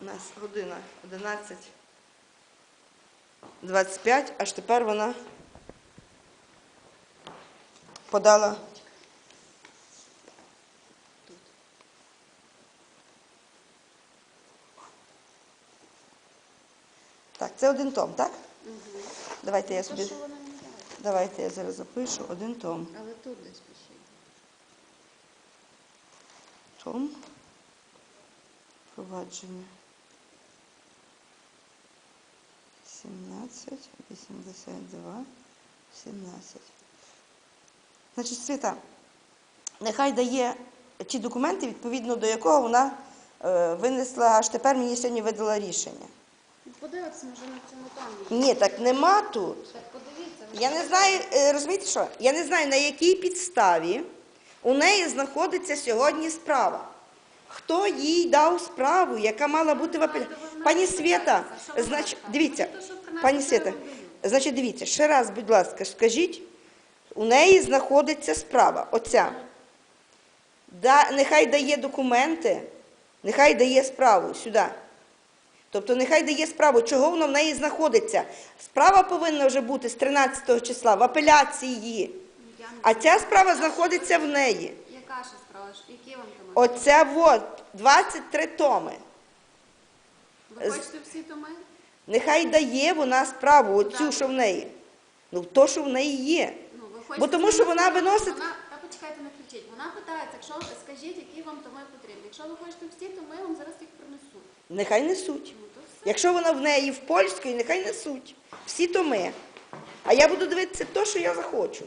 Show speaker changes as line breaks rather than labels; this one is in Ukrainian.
У нас година 11. 25, аж тепер вона подала. Так, це один том, так? Давайте я собі.
не дала.
Давайте я зараз запишу один том.
Але тут десь пиши.
Том. Провадження. 17, 82, 17. Значить, Світа, нехай дає ті документи, відповідно до якого вона е, винесла, аж тепер мені сьогодні видала рішення.
Ну, Подивитися, може на цьому томі.
Ні, так нема тут.
Так подивіться. ви
Я не знаю, е, розумієте що? Я не знаю, на якій підставі у неї знаходиться сьогодні справа. Хто їй дав справу, яка мала бути в апеляції? Пані значить, дивіться, пані Свята, значить, дивіться, ще раз, будь ласка, скажіть, у неї знаходиться справа, оця. Да, нехай дає документи, нехай дає справу сюди. Тобто нехай дає справу, чого воно в неї знаходиться. Справа повинна вже бути з 13 числа в апеляції. А ця справа знаходиться в неї.
Ще справа? Які вам томи?
Оце от 23 томи.
Ви хочете всі томи?
Нехай дає вона справу, оцю, що в неї. Ну, то, що в неї є.
Ну, ви хочете
Бо тому, що вона виносить-
Вона, та почекайте, не кричіть. Вона питається, якщо скажіть, які вам томи потрібні. Якщо ви хочете всі томи, я вам зараз їх принесу.
Нехай несуть.
Ну, то все.
Якщо вона в неї в польської, нехай несуть. Всі томи. А я буду дивитися те, що я захочу.